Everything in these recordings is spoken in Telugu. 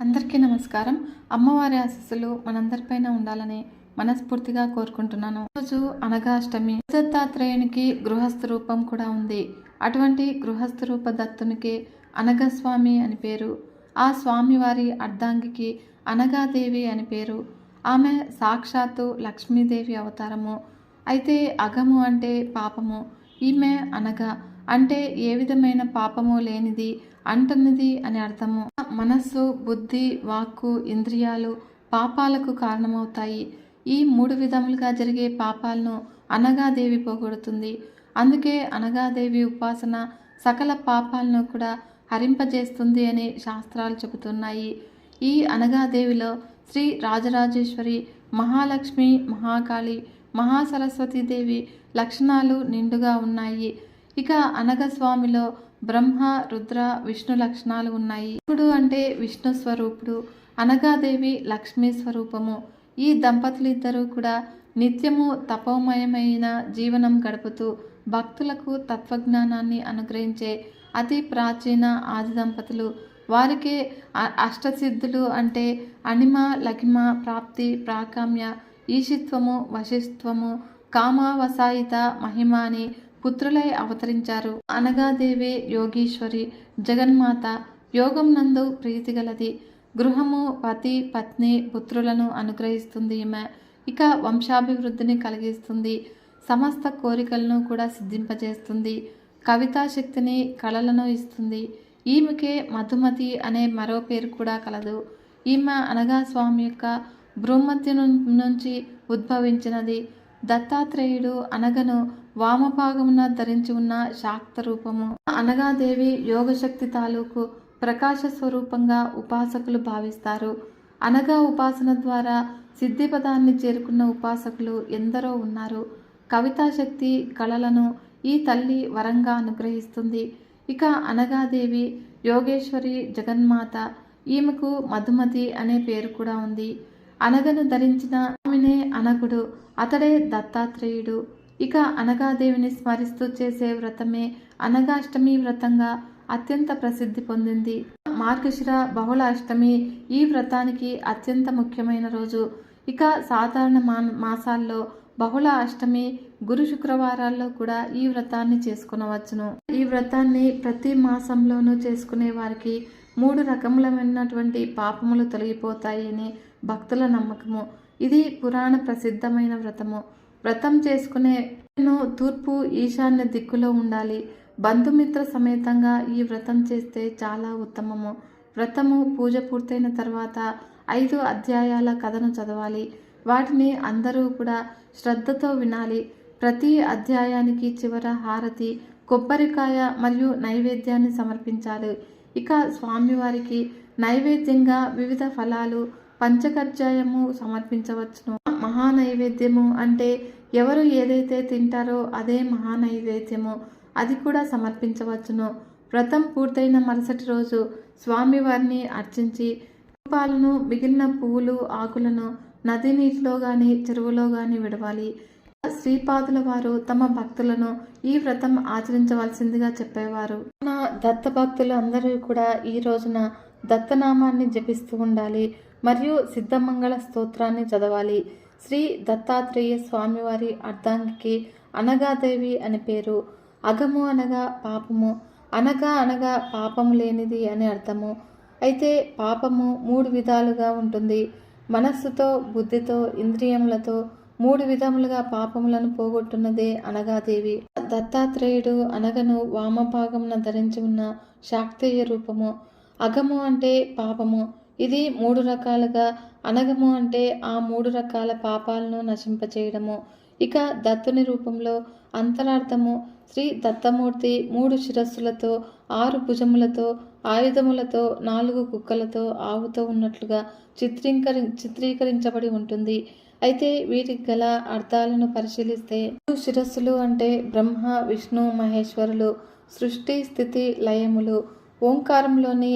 అందరికీ నమస్కారం. అమ్మవారి ఆశస్సులు మనందరిపైన ఉండాలని మనస్ఫూర్తిగా కోరుకుంటున్నాను. రోజు అనగాష్టమి దత్తాత్రేయునికి గృహస్థ రూపం కూడా ఉంది. అటువంటి గృహస్థ రూప దత్తునికి అనగస్వామి అని పేరు. ఆ స్వామివారి అర్ధాంగికి అనగాదేవి అని పేరు. ఆమె సాక్షాత్తు లక్ష్మీదేవి అవతారము. అయితే అగము అంటే పాపము. ఈమె అనగా అంటే ఏ విధమైన పాపము లేనిది అంటున్నది అని అర్థము. మనస్సు బుద్ధి వాక్కు ఇంద్రియాలు పాపాలకు కారణమవుతాయి. ఈ మూడు విధములుగా జరిగే పాపాలను అనగాదేవి పోగొడుతుంది. అందుకే అనగాదేవి ఉపాసన సకల పాపాలను కూడా హరింపజేస్తుంది అని శాస్త్రాలు చెబుతున్నాయి. ఈ అనగాదేవిలో శ్రీ రాజరాజేశ్వరి మహాలక్ష్మి మహాకాళి మహాసరస్వతీదేవి లక్షణాలు నిండుగా ఉన్నాయి. ఇక అనగస్వామిలో బ్రహ్మ రుద్ర విష్ణు లక్షణాలు ఉన్నాయి. శివుడు అంటే విష్ణు స్వరూపుడు అనగాదేవి లక్ష్మీ స్వరూపము. ఈ దంపతులిద్దరూ కూడా నిత్యము తపోమయమైన జీవనం గడుపుతూ భక్తులకు తత్వజ్ఞానాన్ని అనుగ్రహించే అతి ప్రాచీన ఆది దంపతులు. వారికే అష్టసిద్ధులు అంటే అణిమ లఘిమ ప్రాప్తి ప్రాకామ్య ఈశిత్వము వశిత్వము కామావసాయిత మహిమ అని పుత్రులై అవతరించారు. అనగాదేవి యోగీశ్వరి జగన్మాత యోగం నందు ప్రీతి గలది గృహము పతి పత్ని పుత్రులను అనుగ్రహిస్తుంది ఈమె. ఇక వంశాభివృద్ధిని కలిగిస్తుంది. సమస్త కోరికలను కూడా సిద్ధింపజేస్తుంది. కవితా శక్తిని కళలను ఇస్తుంది. ఈమెకే మధుమతి అనే మరో పేరు కూడా కలదు. ఈమె అనగా స్వామి యొక్క భ్రూమధ్య నుంచి ఉద్భవించినది. దత్తాత్రేయుడు అనగను వామభాగమున ధరించి ఉన్న శాక్త రూపము. అనగాదేవి యోగశక్తి తాలూకు ప్రకాశ స్వరూపంగా ఉపాసకులు భావిస్తారు. అనగా ఉపాసన ద్వారా సిద్ధి పదాన్ని చేరుకున్న ఉపాసకులు ఎందరో ఉన్నారు. కవితాశక్తి కళలను ఈ తల్లి వరంగా అనుగ్రహిస్తుంది. ఇక అనగాదేవి యోగేశ్వరి జగన్మాత ఈమెకు మధుమతి అనే పేరు కూడా ఉంది. అనగను ధరించిన ఆమెనే అనగుడు అతడే దత్తాత్రేయుడు. ఇక అనగాదేవిని స్మరిస్తూ చేసే వ్రతమే అనగాష్టమి వ్రతంగా అత్యంత ప్రసిద్ధి పొందింది. మార్గశిర బహుళ అష్టమి ఈ వ్రతానికి అత్యంత ముఖ్యమైన రోజు. ఇక సాధారణ మా మాసాల్లో బహుళ అష్టమి గురు శుక్రవారాల్లో కూడా ఈ వ్రతాన్ని చేసుకునవచ్చును. ఈ వ్రతాన్ని ప్రతి మాసంలోనూ చేసుకునే వారికి మూడు రకములమైనటువంటి పాపములు తొలగిపోతాయి అని భక్తుల నమ్మకము. ఇది పురాణ ప్రసిద్ధమైన వ్రతము. వ్రతం చేసుకునే తూర్పు ఈశాన్య దిక్కులో ఉండాలి. బంధుమిత్ర సమేతంగా ఈ వ్రతం చేస్తే చాలా ఉత్తమము. వ్రతము పూజ పూర్తయిన తర్వాత ఐదు అధ్యాయాల కథను చదవాలి. వాటిని అందరూ కూడా శ్రద్ధతో వినాలి. ప్రతి అధ్యాయానికి చివర హారతి కొబ్బరికాయ మరియు నైవేద్యాన్ని సమర్పించాలి. ఇక స్వామివారికి నైవేద్యంగా వివిధ ఫలాలు పంచకర్జాయము సమర్పించవచ్చును. మహా నైవేద్యము అంటే ఎవరు ఏదైతే తింటారో అదే మహా నైవేద్యము అది కూడా సమర్పించవచ్చును. వ్రతం పూర్తయిన మరుసటి రోజు స్వామివారిని అర్చించి రూపాలను మిగిలిన పువ్వులు ఆకులను నది నీటిలో కానీ చెరువులో కానీ విడవాలి. శ్రీపాదుల వారు తమ భక్తులను ఈ వ్రతం ఆచరించవలసిందిగా చెప్పేవారు. నా దత్త భక్తులు అందరూ కూడా ఈ రోజున దత్తనామాన్ని జపిస్తూ ఉండాలి. మరియు సిద్ధమంగళ స్తోత్రాన్ని చదవాలి. శ్రీ దత్తాత్రేయ స్వామివారి అర్ధాంగికి అనగాదేవి అని పేరు. అగము అనగా పాపము అనగా అనగా పాపము లేనిది అని అర్థము. అయితే పాపము మూడు విధాలుగా ఉంటుంది. మనస్సుతో బుద్ధితో ఇంద్రియములతో మూడు విధములుగా పాపములను పోగొట్టున్నదే అనగాదేవి. దత్తాత్రేయుడు అనగను వామభాగమున ధరించి ఉన్న శాక్తేయ రూపము. అగము అంటే పాపము. ఇది మూడు రకాలుగా అనగము అంటే ఆ మూడు రకాల పాపాలను నశింపచేయడము. ఇక దత్తుని రూపంలో అంతరార్థము శ్రీ దత్తమూర్తి మూడు శిరస్సులతో ఆరు భుజములతో ఆయుధములతో నాలుగు కుక్కలతో ఆవుతో ఉన్నట్లుగా చిత్రీకరి చిత్రీకరించబడి ఉంటుంది. అయితే వీటికి గల అర్థాలను పరిశీలిస్తే మూడు శిరస్సులు అంటే బ్రహ్మ విష్ణు మహేశ్వరులు సృష్టి స్థితి లయములు. ఓంకారంలోని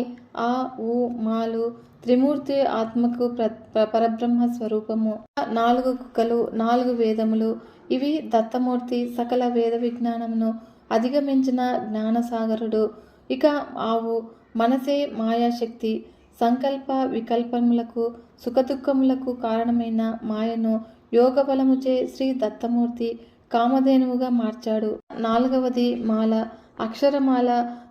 ఆ ఊ మాలు త్రిమూర్తి ఆత్మకు ప్ర పరబ్రహ్మ స్వరూపము. నాలుగు కుక్కలు నాలుగు వేదములు. ఇవి దత్తమూర్తి సకల వేద విజ్ఞానమును అధిగమించిన జ్ఞానసాగరుడు. ఇక ఆవు మనసే మాయాశక్తి. సంకల్ప వికల్పములకు సుఖదుఖములకు కారణమైన మాయను యోగ బలముచే శ్రీ దత్తమూర్తి కామధేనువుగా మార్చాడు. నాలుగవది మాల. అక్షరమాల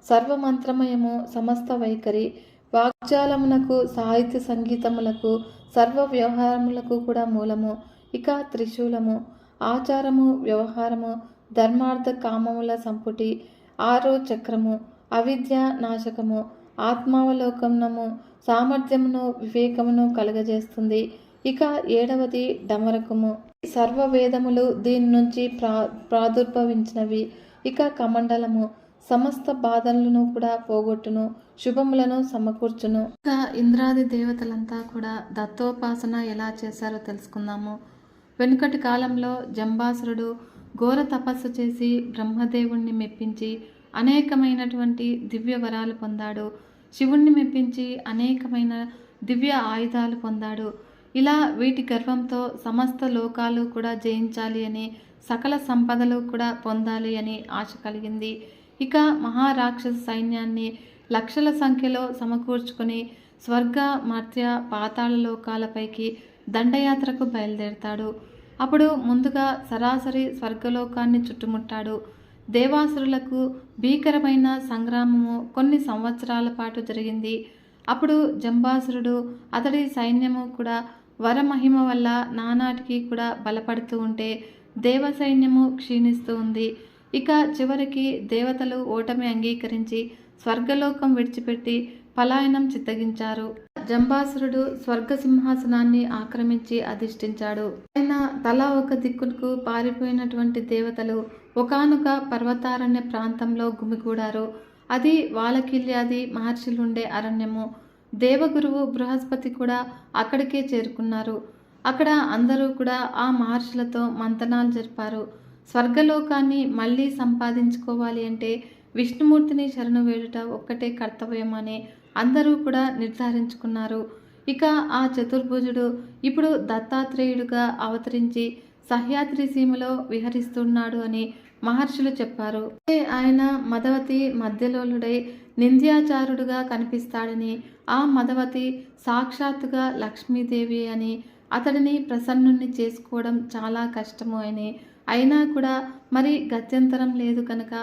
సర్వమంత్రమయము సమస్త వైఖరి. వాగ్జాలమునకు సాహిత్య సంగీతములకు సర్వ వ్యవహారములకు కూడా మూలము ఇక త్రిశూలము. ఆచారము వ్యవహారము ధర్మార్థ కామముల సంపుటి ఆరో చక్రము అవిద్య నాశకము ఆత్మావలోకనము సామర్థ్యమును వివేకమును కలుగజేస్తుంది. ఇక ఏడవది డమరకము. సర్వ వేదములు దీని నుంచి ప్రా ప్రాదుర్భవించినవి. ఇక కమండలము. సమస్త బాధలను కూడా పోగొట్టును శుభములను సమకూర్చును. ఇంకా ఇంద్రాది దేవతలంతా కూడా దత్తోపాసన ఎలా చేశారో తెలుసుకుందాము. వెనుకటి కాలంలో జంబాసురుడు ఘోర తపస్సు చేసి బ్రహ్మదేవుణ్ణి మెప్పించి అనేకమైనటువంటి దివ్య వరాలు పొందాడు. శివుణ్ణి మెప్పించి అనేకమైన దివ్య ఆయుధాలు పొందాడు. ఇలా వీటి గర్వంతో సమస్త లోకాలు కూడా జయించాలి అని సకల సంపదలు కూడా పొందాలి అని ఆశ కలిగింది. ఇక మహారాక్షస సైన్యాన్ని లక్షల సంఖ్యలో సమకూర్చుకొని స్వర్గ మర్త్య పాతాళ లోకాలపైకి దండయాత్రకు బయలుదేరతాడు. అప్పుడు ముందుగా సరాసరి స్వర్గలోకాన్ని చుట్టుముట్టాడు. దేవాసురులకు భీకరమైన సంగ్రామము కొన్ని సంవత్సరాల పాటు జరిగింది. అప్పుడు జంబాసురుడు అతడి సైన్యము కూడా వరమహిమ వల్ల నానాటికి కూడా బలపడుతూ ఉంటే దేవ సైన్యము క్షీణిస్తూ ఉంది. ఇక చివరికి దేవతలు ఓటమి అంగీకరించి స్వర్గలోకం విడిచిపెట్టి పలాయనం చిత్తగించారు. జంబాసురుడు స్వర్గ సింహాసనాన్ని ఆక్రమించి అధిష్ఠించాడు. ఆయన తలా ఒక దిక్కుకు పారిపోయినటువంటి దేవతలు ఒకనొక పర్వతారణ్య ప్రాంతంలో గుమిగూడారు. అది వాలకిల్యాది మహర్షులుండే అరణ్యము. దేవగురువు బృహస్పతి కూడా అక్కడికే చేరుకున్నారు. అక్కడ అందరూ కూడా ఆ మహర్షులతో మంతనాలు జరిపారు. స్వర్గలోకాన్ని మళ్ళీ సంపాదించుకోవాలి అంటే విష్ణుమూర్తిని శరణు వేడుట ఒక్కటే కర్తవ్యం అని అందరూ కూడా నిర్ధారించుకున్నారు. ఇక ఆ చతుర్భుజుడు ఇప్పుడు దత్తాత్రేయుడుగా అవతరించి సహ్యాద్రి సీమలో విహరిస్తున్నాడు అని మహర్షులు చెప్పారు. అయితే ఆయన మదవతి మధ్యలోలుడై నింద్యాచారుడుగా కనిపిస్తాడని ఆ మదవతి సాక్షాత్తుగా లక్ష్మీదేవి అని అతడిని ప్రసన్నుణ్ణి చేసుకోవడం చాలా కష్టము అని అయినా కూడా మరి గత్యంతరం లేదు కనుక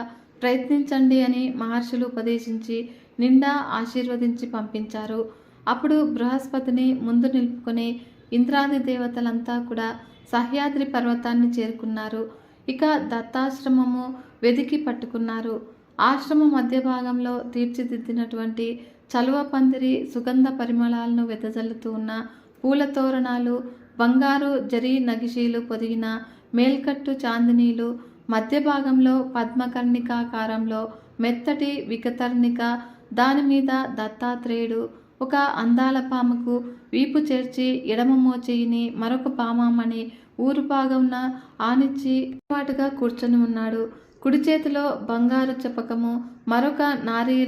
ప్రయత్నించండి అని మహర్షులు ఉపదేశించి నిండా ఆశీర్వదించి పంపించారు. అప్పుడు బృహస్పతిని ముందు నిలుపుకొని ఇంద్రాది దేవతలంతా కూడా సహ్యాద్రి పర్వతాన్ని చేరుకున్నారు. ఇక దత్తాశ్రమము వెదికి పట్టుకున్నారు. ఆశ్రమ మధ్య భాగంలో తీర్చిదిద్దినటువంటి చలువ పందిరి సుగంధ పరిమళాలను వెదజల్లుతూ ఉన్న పూల తోరణాలు బంగారు జరీ నగిషీలు పొదిగిన మేల్కట్టు చాందినీలు మధ్య భాగంలో పద్మకర్ణికాకారంలో మెత్తటి వికతర్ణిక దాని మీద దత్తాత్రేయుడు ఒక అందాల పాముకు వీపు చేర్చి ఎడమ మోచేయిని మరొక పామామని ఊరు భాగంన ఆనిచ్చి పాటుగా కూర్చొని ఉన్నాడు. కుడి చేతిలో బంగారు చపకము మరొక నారీ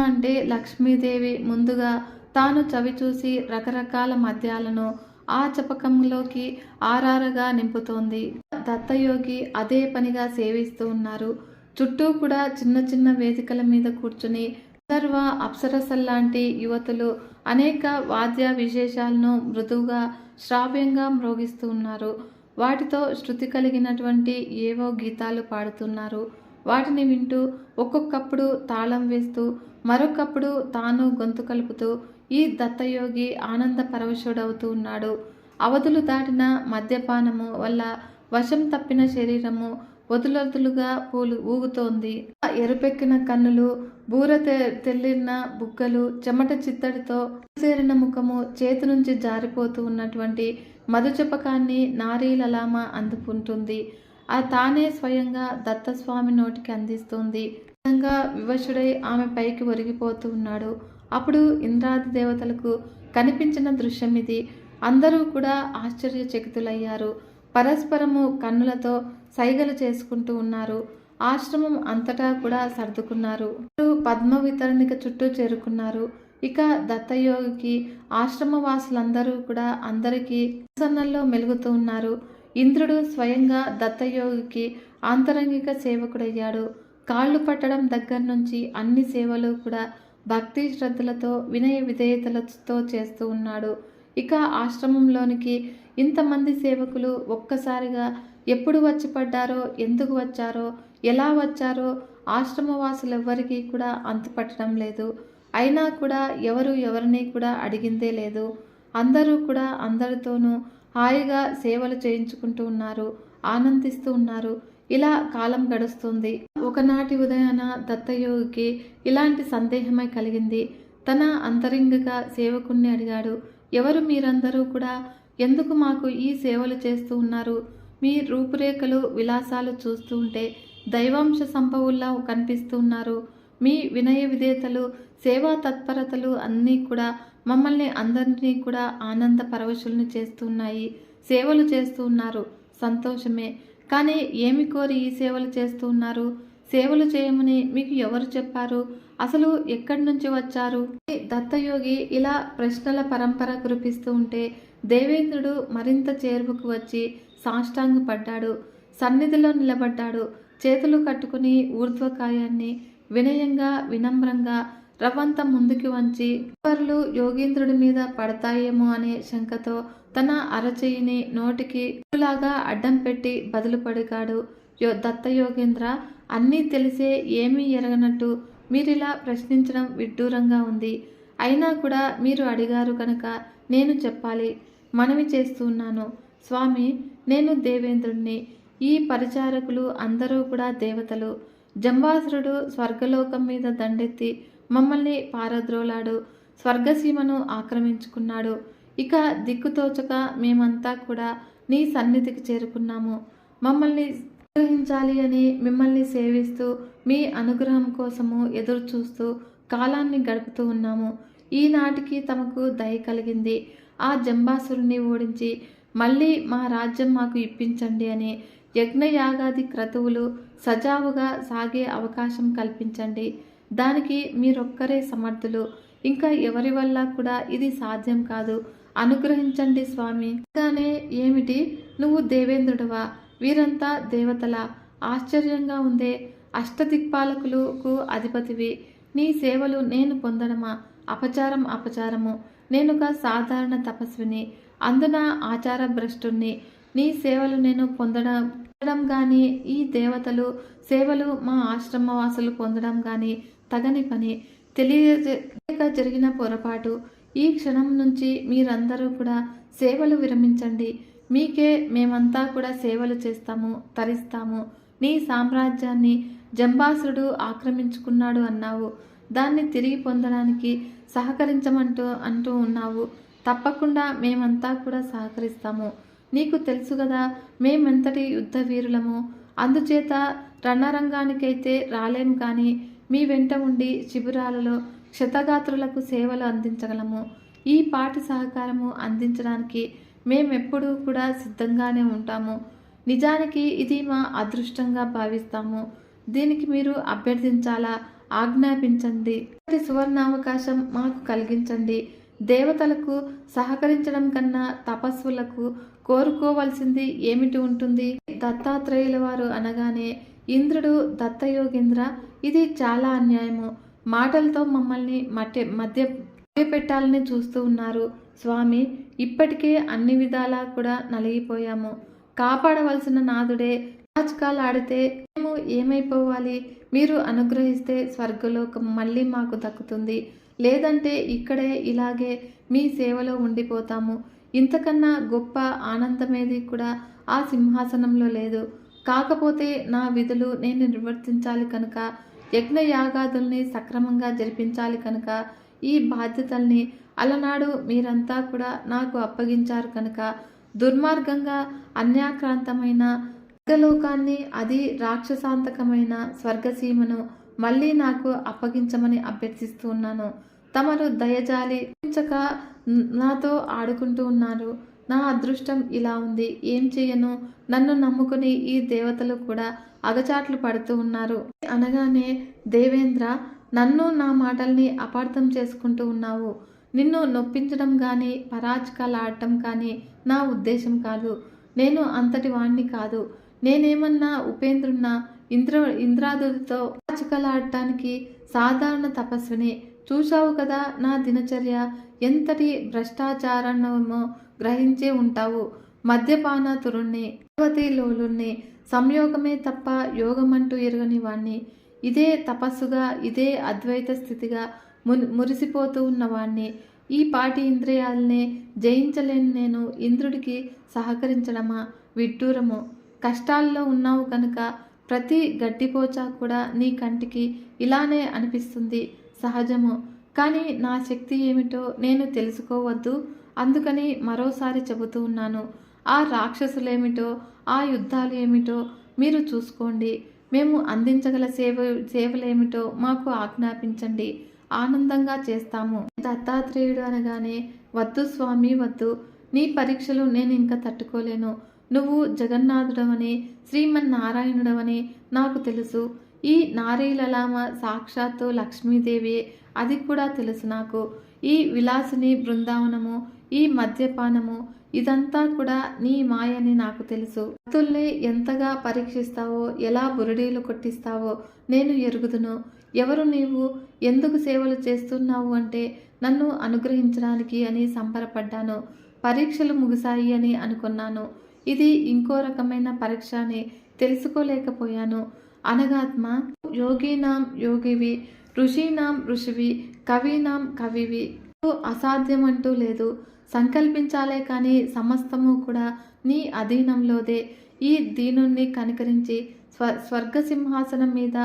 అంటే లక్ష్మీదేవి ముందుగా తాను చవి చూసి రకరకాల మద్యాలను ఆ చపకంలోకి ఆరారగా నింపుతోంది. దత్తయోగి అదే పనిగా సేవిస్తూ ఉన్నారు. చుట్టూ కూడా చిన్న చిన్న వేదికల మీద కూర్చుని సర్వ అప్సరసల్లాంటి యువతులు అనేక వాద్య విశేషాలను మృదువుగా శ్రావ్యంగా మ్రోగిస్తూ ఉన్నారు. వాటితో శృతి కలిగినటువంటి ఏవో గీతాలు పాడుతున్నారు. వాటిని వింటూ ఒక్కొక్కప్పుడు తాళం వేస్తూ మరొకప్పుడు తాను గొంతు కలుపుతూ ఈ దత్తయోగి ఆనంద పరవశుడవుతూ ఉన్నాడు. అవధులు దాటిన మద్యపానము వల్ల వశం తప్పిన శరీరము వదులొదులుగా పూలు ఊగుతోంది. ఎరుపెక్కిన కన్నులు బూర తె- తెల్లిన బుగ్గలు చెమట చిత్తడితో చేరిన ముఖము చేతి నుంచి జారిపోతూ ఉన్నటువంటి మధుచపకాన్ని నారీలలామ అందుకుంటుంది. ఆ తానే స్వయంగా దత్తస్వామి నోటికి అందిస్తుంది. విధంగా వివశుడై ఆమె పైకి ఒరిగిపోతూ ఉన్నాడు. అప్పుడు ఇంద్రాది దేవతలకు కనిపించిన దృశ్యం ఇది. అందరూ కూడా ఆశ్చర్యచకితులయ్యారు. పరస్పరము కన్నులతో సైగలు చేసుకుంటూ ఉన్నారు. ఆశ్రమం అంతటా కూడా సర్దుకున్నారు. పద్మ వితరణిక చుట్టూ చేరుకున్నారు. ఇక దత్తయోగికి ఆశ్రమవాసులందరూ కూడా అందరికీ సన్నల్లో మెలుగుతూ ఉన్నారు. ఇంద్రుడు స్వయంగా దత్తయోగికి ఆంతరంగిక సేవకుడయ్యాడు. కాళ్ళు పట్టడం దగ్గర నుంచి అన్ని సేవలు కూడా భక్తి శ్రద్ధలతో వినయ విధేయతలతో చేస్తూ ఉన్నాడు. ఇక ఆశ్రమంలోనికి ఇంతమంది సేవకులు ఒక్కసారిగా ఎప్పుడు వచ్చి పడ్డారో ఎందుకు వచ్చారో ఎలా వచ్చారో ఆశ్రమవాసులెవ్వరికీ కూడా అంతుపట్టడం లేదు. అయినా కూడా ఎవరు ఎవరిని కూడా అడిగిందే లేదు. అందరూ కూడా అందరితోనూ హాయిగా సేవలు చేయించుకుంటూ ఉన్నారు ఆనందిస్తూ ఉన్నారు. ఇలా కాలం గడుస్తుంది. ఒకనాటి ఉదయాన దత్తయోగికి ఇలాంటి సందేహమై కలిగింది. తన అంతరింగగా సేవకుణ్ణి అడిగాడు ఎవరు మీరందరూ కూడా? ఎందుకు మాకు ఈ సేవలు చేస్తూ ఉన్నారు? మీ రూపురేఖలు విలాసాలు చూస్తూ ఉంటే దైవాంశ సంభవుల్లా కనిపిస్తూ ఉన్నారు. మీ వినయ విధేతలు సేవా తత్పరతలు అన్నీ కూడా మమ్మల్ని అందరినీ కూడా ఆనంద పరవశులను చేస్తున్నాయి సేవలు చేస్తూ ఉన్నారు. సంతోషమే. కానీ ఏమి కోరి ఈ సేవలు చేస్తూ ఉన్నారు? సేవలు చేయమని మీకు ఎవరు చెప్పారు? అసలు ఎక్కడి నుంచి వచ్చారు? దత్తయోగి ఇలా ప్రశ్నల పరంపర కురిపిస్తూ ఉంటే దేవేంద్రుడు మరింత చేరువకు వచ్చి సాష్టాంగపడ్డాడు సన్నిధిలో నిలబడ్డాడు. చేతులు కట్టుకుని ఊర్ధ్వకాయాన్ని వినయంగా వినమ్రంగా రవ్వంత ముందుకు వంచి పర్లు యోగేంద్రుడి మీద పడతాయేమో అనే శంకతో తన అరచేయిని నోటికి లాగా అడ్డం పెట్టి బదులు పడిగాడు. యో దత్త యోగేంద్ర అన్నీ తెలిసే ఏమీ ఎరగనట్టు మీరిలా ప్రశ్నించడం విడ్డూరంగా ఉంది. అయినా కూడా మీరు అడిగారు కనుక నేను చెప్పాలి. మనవి చేస్తున్నాను స్వామి నేను దేవేంద్రుణ్ణి. ఈ పరిచారకులు అందరూ కూడా దేవతలు. జంబాసురుడు స్వర్గలోకం మీద దండెత్తి మమ్మల్ని పారద్రోలాడు. స్వర్గసీమను ఆక్రమించుకున్నాడు. ఇక దిక్కుతోచక మేమంతా కూడా నీ సన్నిధికి చేరుకున్నాము. మమ్మల్ని అనుగ్రహించాలి అని మిమ్మల్ని సేవిస్తూ మీ అనుగ్రహం కోసము ఎదురు చూస్తూ కాలాన్ని గడుపుతూ ఉన్నాము. ఈనాటికి తమకు దయ కలిగింది. ఆ జంబాసురుని ఓడించి మళ్ళీ మా రాజ్యం మాకు ఇప్పించండి అని యజ్ఞయాగాది క్రతువులు సజావుగా సాగే అవకాశం కల్పించండి. దానికి మీరొక్కరే సమర్థులు. ఇంకా ఎవరి వల్ల కూడా ఇది సాధ్యం కాదు. అనుగ్రహించండి స్వామి. కానీ ఏమిటి? నువ్వు దేవేంద్రుడవా? వీరంతా దేవతల? ఆశ్చర్యంగా ఉందే. అష్టదిక్పాలకులకు అధిపతివి. నీ సేవలు నేను పొందడమా? అపచారం అపచారము. నేనొక సాధారణ తపస్విని. అందున ఆచార భ్రష్టుణ్ణి నీ సేవలు నేను పొందడం పొందడం కానీ ఈ దేవతలు సేవలు మా ఆశ్రమవాసులు పొందడం కానీ తగని పని. తెలియక జరిగిన పొరపాటు. ఈ క్షణం నుంచి మీరందరూ కూడా సేవలు విరమించండి. మీకే మేమంతా కూడా సేవలు చేస్తాము తరిస్తాము. నీ సామ్రాజ్యాన్ని జంబాసుడు ఆక్రమించుకున్నాడు అన్నావు. దాన్ని తిరిగి పొందడానికి సహకరించమంటూ అంటూ ఉన్నావు. తప్పకుండా మేమంతా కూడా సహకరిస్తాము. నీకు తెలుసు కదా మేమెంతటి యుద్ధ వీరులము. అందుచేత రణరంగానికైతే రాలేం కానీ మీ వెంట ఉండి శిబిరాలలో క్షతగాత్రులకు సేవలు అందించగలము. ఈ పాటి సహకారము అందించడానికి మేమెప్పుడూ కూడా సిద్ధంగానే ఉంటాము. నిజానికి ఇది మా అదృష్టంగా భావిస్తాము. దీనికి మీరు అభ్యర్థించాలా? ఆజ్ఞాపించండి. ప్రతి సువర్ణావకాశం మాకు కలిగించండి. దేవతలకు సహకరించడం కన్నా తపస్సులకు కోరుకోవలసింది ఏమిటి ఉంటుంది? దత్తాత్రేయుల వారు అనగానే ఇంద్రుడు దత్తయోగేంద్ర ఇది చాలా అన్యాయము. మాటలతో మమ్మల్ని మధ్య మధ్య పెట్టాలని చూస్తూ ఉన్నారు. స్వామి ఇప్పటికే అన్ని విధాలా కూడా నలిగిపోయాము. కాపాడవలసిన నాదుడే రాజకాలు ఆడితే మేము ఏమైపోవాలి? మీరు అనుగ్రహిస్తే స్వర్గలోకం మళ్ళీ మాకు దక్కుతుంది. లేదంటే ఇక్కడే ఇలాగే మీ సేవలో ఉండిపోతాము. ఇంతకన్నా గొప్ప ఆనందమేది కూడా ఆ సింహాసనంలో లేదు. కాకపోతే నా విధులు నేను నిర్వర్తించాలి కనుక యజ్ఞయాగాదుల్ని సక్రమంగా జరిపించాలి కనుక ఈ బాధ్యతల్ని అలనాడు మీరంతా కూడా నాకు అప్పగించారు కనుక దుర్మార్గంగా అన్యాక్రాంతమైన స్వర్గలోకాన్ని అది రాక్షసాంతకమైన స్వర్గసీమను మళ్ళీ నాకు అప్పగించమని అభ్యర్థిస్తూ ఉన్నాను. తమరు దయజాలి ఉంచక నాతో ఆడుకుంటూ ఉన్నారు. నా అదృష్టం ఇలా ఉంది. ఏం చేయను? నన్ను నమ్ముకుని ఈ దేవతలు కూడా అగచాట్లు పడుతూ ఉన్నారు. అనగానే దేవేంద్ర నన్ను నా మాటల్ని అపార్థం చేసుకుంటూ ఉన్నావు. నిన్ను నొప్పించడం కానీ పరాచకాలు ఆడటం కానీ నా ఉద్దేశం కాదు. నేను అంతటి వాణ్ణి కాదు. నేనేమన్నా ఉపేంద్రున్న ఇంద్ర ఇంద్రాదుడితో పరాచకాలు ఆడటానికి సాధారణ తపస్విని చూశావు కదా నా దినచర్య? ఎంతటి భ్రష్టాచారణమో గ్రహించే ఉంటావు. మద్యపానతురుణ్ణి పార్వతీ లోలుణ్ణి సంయోగమే తప్ప యోగమంటూ ఎరగని వాణ్ణి. ఇదే తపస్సుగా ఇదే అద్వైత స్థితిగా మున్ మురిసిపోతూ ఉన్నవాణ్ణి ఈ పాటి ఇంద్రియాలనే జయించలేని నేను ఇంద్రుడికి సహకరించడమా? విడ్డూరము. కష్టాల్లో ఉన్నావు కనుక ప్రతి గడ్డిపోచ కూడా నీ కంటికి ఇలానే అనిపిస్తుంది. సహజము. కానీ నా శక్తి ఏమిటో నేను తెలుసుకోవద్దు. అందుకని మరోసారి చెబుతూ ఉన్నాను. ఆ రాక్షసులేమిటో ఆ యుద్ధాలు ఏమిటో మీరు చూసుకోండి. మేము అందించగల సేవ సేవలేమిటో మాకు ఆజ్ఞాపించండి. ఆనందంగా చేస్తాము. దత్తాత్రేయుడు అనగానే వద్దు స్వామి వద్దు. నీ పరీక్షలు నేను ఇంకా తట్టుకోలేను. నువ్వు జగన్నాథుడవని శ్రీమన్నారాయణుడవని నాకు తెలుసు. ఈ నారీలలామ సాక్షాత్తు లక్ష్మీదేవి అది కూడా తెలుసు నాకు. ఈ విలాసిని బృందావనము ఈ మద్యపానము ఇదంతా కూడా నీ మాయని నాకు తెలుసు. భక్తుల్ని ఎంతగా పరీక్షిస్తావో ఎలా బురడీలు కొట్టిస్తావో నేను ఎరుగుదును. ఎవరు నీవు? ఎందుకు సేవలు చేస్తున్నావు అంటే నన్ను అనుగ్రహించడానికి అని సంబరపడ్డాను. పరీక్షలు ముగిశాయి అని అనుకున్నాను. ఇది ఇంకో రకమైన పరీక్ష అని తెలుసుకోలేకపోయాను. అనగాత్మ యోగీనాం యోగివి ఋషీనాం ఋషివి కవీనాం కవివి. అసాధ్యం అంటూ లేదు. సంకల్పించాలే కానీ సమస్తము కూడా నీ అధీనంలోదే. ఈ దీనుణ్ణి కనికరించి స్వ స్వర్గసింహాసనం మీద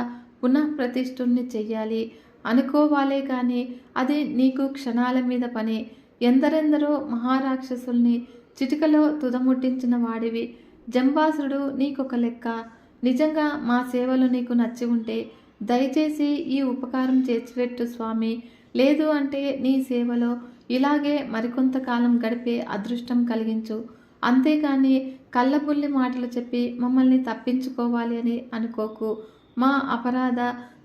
పునః ప్రతిష్ఠుణ్ణి చెయ్యాలి. అనుకోవాలే కానీ అది నీకు క్షణాల మీద పని. ఎందరెందరో మహారాక్షసుల్ని చిటికలో తుదముట్టించిన వాడివి. జంబాసుడు నీకొక లెక్క. నిజంగా మా సేవలు నీకు నచ్చి ఉంటే దయచేసి ఈ ఉపకారం చేర్చిపెట్టు స్వామి. లేదు అంటే నీ సేవలో ఇలాగే మరికొంతకాలం గడిపే అదృష్టం కలిగించు. అంతేకాని కళ్ళబుల్లి మాటలు చెప్పి మమ్మల్ని తప్పించుకోవాలి అని అనుకోకు. మా అపరాధ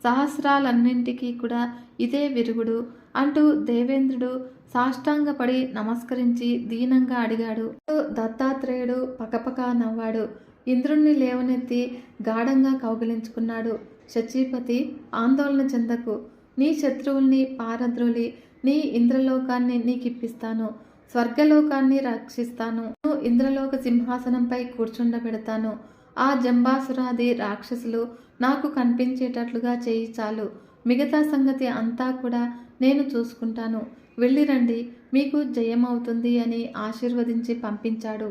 సహస్రాలన్నింటికీ కూడా ఇదే విరుగుడు అంటూ దేవేంద్రుడు సాష్టాంగపడి నమస్కరించి దీనంగా అడిగాడు. దత్తాత్రేయుడు పకపక నవ్వాడు. ఇంద్రుణ్ణి లేవనెత్తి గాఢంగా కౌగిలించుకున్నాడు. శచీపతి ఆందోళన చెందకు. నీ శత్రువుల్ని పారద్రోలి నీ ఇంద్రలోకాన్ని నీకిప్పిస్తాను స్వర్గలోకాన్ని రక్షిస్తాను ఇంద్రలోక సింహాసనంపై కూర్చుండబెడతాను. ఆ జంబాసురాది రాక్షసులు నాకు కనిపించేటట్లుగా చేయి చాలు. మిగతా సంగతి అంతా కూడా నేను చూసుకుంటాను. వెళ్ళిరండి మీకు జయమవుతుంది అని ఆశీర్వదించి పంపించాడు.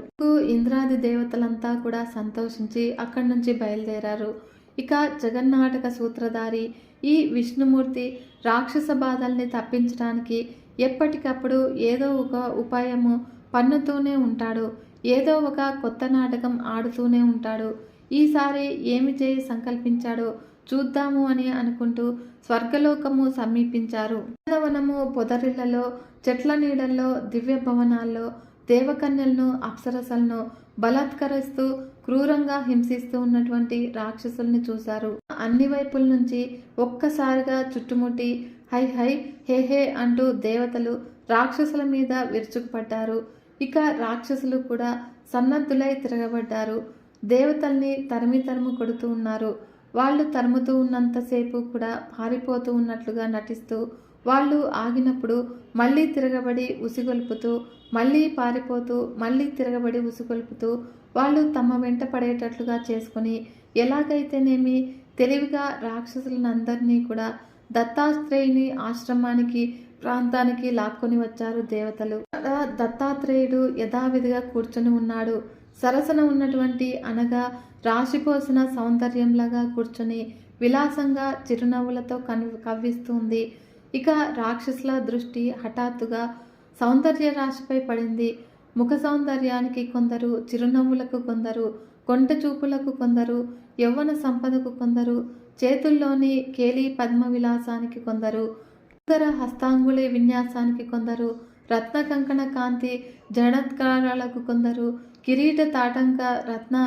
ఇంద్రాది దేవతలంతా కూడా సంతోషించి అక్కడి నుంచి బయలుదేరారు. ఇక జగన్నాటక సూత్రధారి ఈ విష్ణుమూర్తి రాక్షస బాధల్ని తప్పించడానికి ఎప్పటికప్పుడు ఏదో ఒక ఉపాయము పన్నుతూనే ఉంటాడు. ఏదో ఒక కొత్త నాటకం ఆడుతూనే ఉంటాడు. ఈసారి ఏమి చేయి సంకల్పించాడో చూద్దాము అని అనుకుంటూ స్వర్గలోకము సమీపించారు. వనము పొదరిళ్ళలో చెట్ల నీడల్లో దివ్య భవనాల్లో దేవకన్యలను అప్సరసలను బలాత్కరిస్తూ క్రూరంగా హింసిస్తూ ఉన్నటువంటి రాక్షసుల్ని చూశారు. అన్ని వైపుల నుంచి ఒక్కసారిగా చుట్టుముట్టి హై హై హే హే అంటూ దేవతలు రాక్షసుల మీద విరుచుకుపడ్డారు. ఇక రాక్షసులు కూడా సన్నద్ధులై తిరగబడ్డారు. దేవతల్ని తరిమి తరుము కొడుతూ ఉన్నారు. వాళ్ళు తరుముతూ ఉన్నంతసేపు కూడా పారిపోతూ ఉన్నట్లుగా నటిస్తూ వాళ్ళు ఆగినప్పుడు మళ్ళీ తిరగబడి ఉసిగొల్పుతూ మళ్ళీ పారిపోతూ మళ్ళీ తిరగబడి ఉసిగొల్పుతూ వాళ్ళు తమ వెంట పడేటట్లుగా చేసుకుని ఎలాగైతేనేమి తెలివిగా రాక్షసులందరినీ కూడా దత్తాత్రేయుని ఆశ్రమానికి ప్రాంతానికి లాక్కొని వచ్చారు దేవతలు. దత్తాత్రేయుడు యథావిధిగా కూర్చొని ఉన్నాడు. సరసన ఉన్నటువంటి అనగా రాశిపోసిన సౌందర్యంలాగా కూర్చొని విలాసంగా చిరునవ్వులతో కను కవ్విస్తుంది ఇక రాక్షసుల దృష్టి హఠాత్తుగా సౌందర్య రాశిపై పడింది. ముఖ సౌందర్యానికి కొందరు చిరునవ్వులకు కొందరు కొంట చూపులకు కొందరు యవ్వన సంపదకు కొందరు చేతుల్లోని కేలి పద్మ విలాసానికి కొందరు ఉత్తర హస్తాంగుళి విన్యాసానికి కొందరు రత్న కంకణ కాంతి జడత్కారాలకు కొందరు కిరీట తాటంక రత్న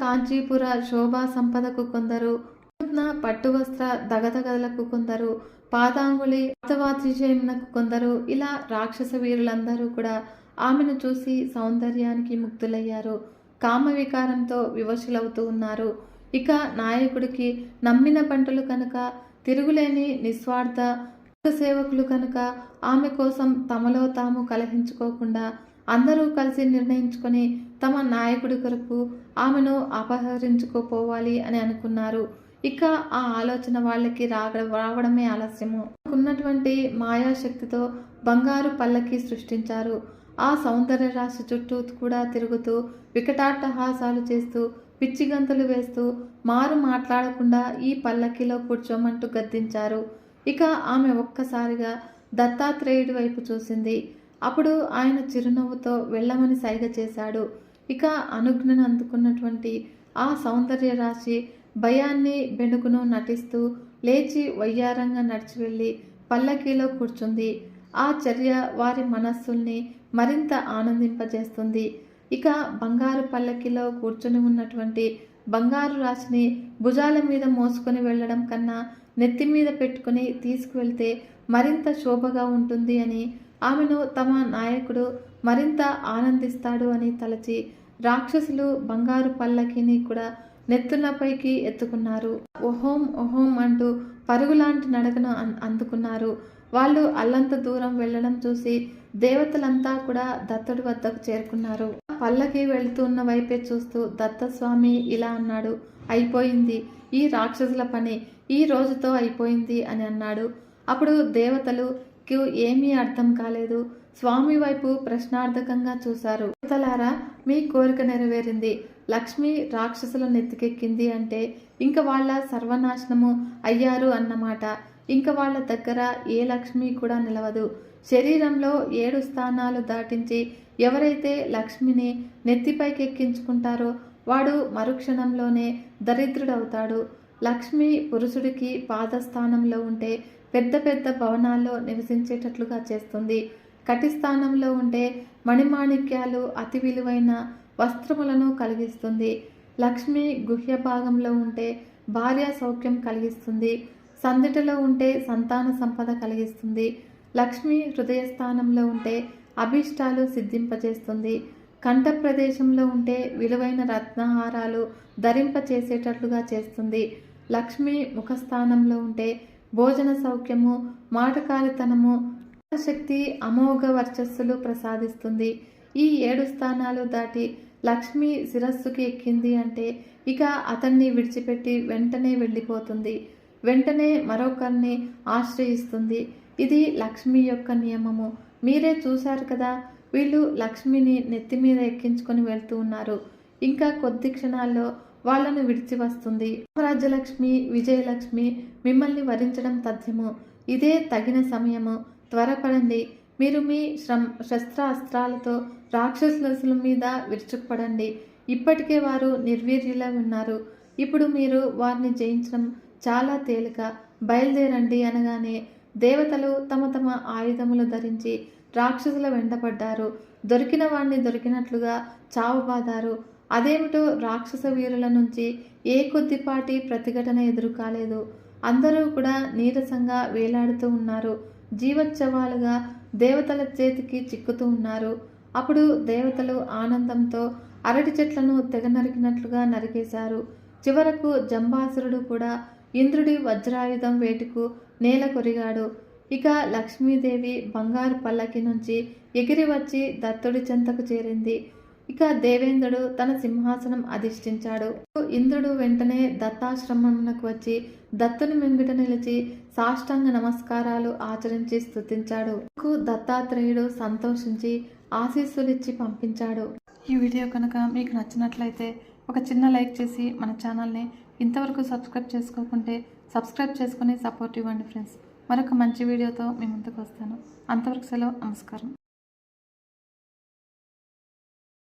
కాంచీపుర శోభా సంపదకు కొందరు నూతన పట్టు వస్త్ర దగదగలకు కొందరు పాదాంగుళి అర్థవాతిశయమునకు కొందరు ఇలా రాక్షస వీరులందరూ కూడా ఆమెను చూసి సౌందర్యానికి ముగ్ధులయ్యారు. కామ వికారంతో వివశులవుతూ ఉన్నారు. ఇక నాయకుడికి నమ్మిన పంటలు కనుక తిరుగులేని నిస్వార్థ సేవకులు కనుక ఆమె కోసం తమలో తాము కలహించుకోకుండా అందరూ కలిసి నిర్ణయించుకొని తమ నాయకుడి కొరకు ఆమెను అపహరించుకోపోవాలి అని అనుకున్నారు. ఇక ఆ ఆలోచన వాళ్ళకి రాగ రావడమే ఆలస్యము. ఉన్నటువంటి మాయాశక్తితో బంగారు పల్లకి సృష్టించారు. ఆ సౌందర్య రాశి చుట్టూ కూడా తిరుగుతూ వికటాట్టహాసాలు చేస్తూ పిచ్చిగంతులు వేస్తూ మారు మాట్లాడకుండా ఈ పల్లకిలో కూర్చోమంటూ గద్దించారు. ఇక ఆమె ఒక్కసారిగా దత్తాత్రేయుడి వైపు చూసింది. అప్పుడు ఆయన చిరునవ్వుతో వెళ్ళమని సైగ చేశాడు. ఇక అనుజ్ఞను అందుకున్నటువంటి ఆ సౌందర్య రాశి భయాన్ని బెణుకును నటిస్తూ లేచి వయ్యారంగా నడిచి వెళ్ళి పల్లకీలో కూర్చుంది. ఆ చర్య వారి మనస్సుల్ని మరింత ఆనందింపజేస్తుంది. ఇక బంగారు పల్లకిలో కూర్చుని ఉన్నటువంటి బంగారు రాశిని భుజాల మీద మోసుకొని వెళ్ళడం కన్నా నెత్తి మీద పెట్టుకుని తీసుకువెళ్తే మరింత శోభగా ఉంటుంది అని ఆమెను తమ నాయకుడు మరింత ఆనందిస్తాడు అని తలచి రాక్షసులు బంగారు పల్లకిని కూడా నెత్తులపైకి ఎత్తుకున్నారు. ఓహోం ఓహోం అంటూ పరుగులాంటి నడకను అందుకున్నారు. వాళ్ళు అల్లంత దూరం వెళ్ళడం చూసి దేవతలంతా కూడా దత్తుడి వద్దకు చేరుకున్నారు. పల్లకి వెళుతున్న వైపే చూస్తూ దత్తస్వామి ఇలా అన్నాడు. అయిపోయింది. ఈ రాక్షసుల పని ఈ రోజుతో అయిపోయింది అని అన్నాడు. అప్పుడు దేవతలు ఏమీ అర్థం కాలేదు. స్వామి వైపు ప్రశ్నార్థకంగా చూశారు. దేవతలారా మీ కోరిక నెరవేరింది. లక్ష్మి రాక్షసులను నెత్తికెక్కింది అంటే ఇంక వాళ్ళ సర్వనాశనము అయ్యారు అన్నమాట. ఇంక వాళ్ళ దగ్గర ఏ లక్ష్మి కూడా నిలవదు. శరీరంలో ఏడు స్థానాలు దాటించి ఎవరైతే లక్ష్మిని నెత్తిపైకి ఎక్కించుకుంటారో వాడు మరుక్షణంలోనే దరిద్రుడవుతాడు. లక్ష్మి పురుషుడికి పాదస్థానంలో ఉంటే పెద్ద పెద్ద భవనాల్లో నివసించేటట్లుగా చేస్తుంది. కటిస్థానంలో ఉంటే మణిమాణిక్యాలు అతి విలువైన వస్త్రములను కలిగిస్తుంది. లక్ష్మి గుహ్య భాగంలో ఉంటే భార్య సౌఖ్యం కలిగిస్తుంది. సందిటలో ఉంటే సంతాన సంపద కలిగిస్తుంది. లక్ష్మి హృదయస్థానంలో ఉంటే అభీష్టాలు సిద్ధింపజేస్తుంది. కంఠ ప్రదేశంలో ఉంటే విలువైన రత్నహారాలు ధరింపచేసేటట్లుగా చేస్తుంది. లక్ష్మి ముఖస్థానంలో ఉంటే భోజన సౌఖ్యము మాటకారితనము శక్తి అమోఘ వర్చస్సులు ప్రసాదిస్తుంది. ఈ ఏడు స్థానాలు దాటి లక్ష్మి శిరస్సుకి ఎక్కింది అంటే ఇక అతన్ని విడిచిపెట్టి వెంటనే వెళ్ళిపోతుంది. వెంటనే మరొకరిని ఆశ్రయిస్తుంది. ఇది లక్ష్మి యొక్క నియమము. మీరే చూశారు కదా వీళ్ళు లక్ష్మిని నెత్తి మీద ఎక్కించుకొని వెళ్తూ ఉన్నారు. ఇంకా కొద్ది క్షణాల్లో వాళ్ళను విడిచి వస్తుంది. రాజ్యలక్ష్మి విజయలక్ష్మి మిమ్మల్ని వరించడం తథ్యము. ఇదే తగిన సమయము. త్వరపడండి. మీరు మీ శ్రమ శస్త్రాస్త్రాలతో రాక్షసుల మీద విరుచుకుపడండి. ఇప్పటికే వారు నిర్వీర్యులై ఉన్నారు. ఇప్పుడు మీరు వారిని జయించడం చాలా తేలిక. బయలుదేరండి అనగానే దేవతలు తమ తమ ఆయుధములు ధరించి రాక్షసుల వెంటపడ్డారు దొరికిన వాణ్ణి దొరికినట్లుగా చావుబాదారు అదేమిటో రాక్షస వీరుల నుంచి ఏ కొద్దిపాటి ప్రతిఘటన ఎదురు కాలేదు. అందరూ కూడా నీరసంగా వేలాడుతూ ఉన్నారు. జీవోత్సవాలుగా దేవతల చేతికి చిక్కుతూ ఉన్నారు. అప్పుడు దేవతలు ఆనందంతో అరటి చెట్లను తెగ నరికినట్లుగా నరికేశారు. చివరకు జంబాసురుడు కూడా ఇంద్రుడి వజ్రాయుధం వేటుకు నేల కొరిగాడు. ఇక లక్ష్మీదేవి బంగారు పల్లకి నుంచి ఎగిరి వచ్చి దత్తుడి చెంతకు చేరింది. ఇక దేవేంద్రుడు తన సింహాసనం అధిష్ఠించాడు. ఇంద్రుడు వెంటనే దత్తాశ్రమమునకు వచ్చి దత్తుని మింగిట నిలిచి సాష్టాంగ నమస్కారాలు ఆచరించి స్తుతించాడు. దత్తాత్రేయుడు సంతోషించి ఆశీస్సులిచ్చి పంపించాడు. ఈ వీడియో కనుక మీకు నచ్చినట్లయితే ఒక చిన్న లైక్ చేసి మన ఛానల్ని ఇంతవరకు సబ్స్క్రైబ్ చేసుకోకుంటే సబ్స్క్రైబ్ చేసుకుని సపోర్ట్ ఇవ్వండి ఫ్రెండ్స్. మరొక మంచి వీడియోతో మీ ముందుకు వస్తాను. అంతవరకు సెలవు నమస్కారం.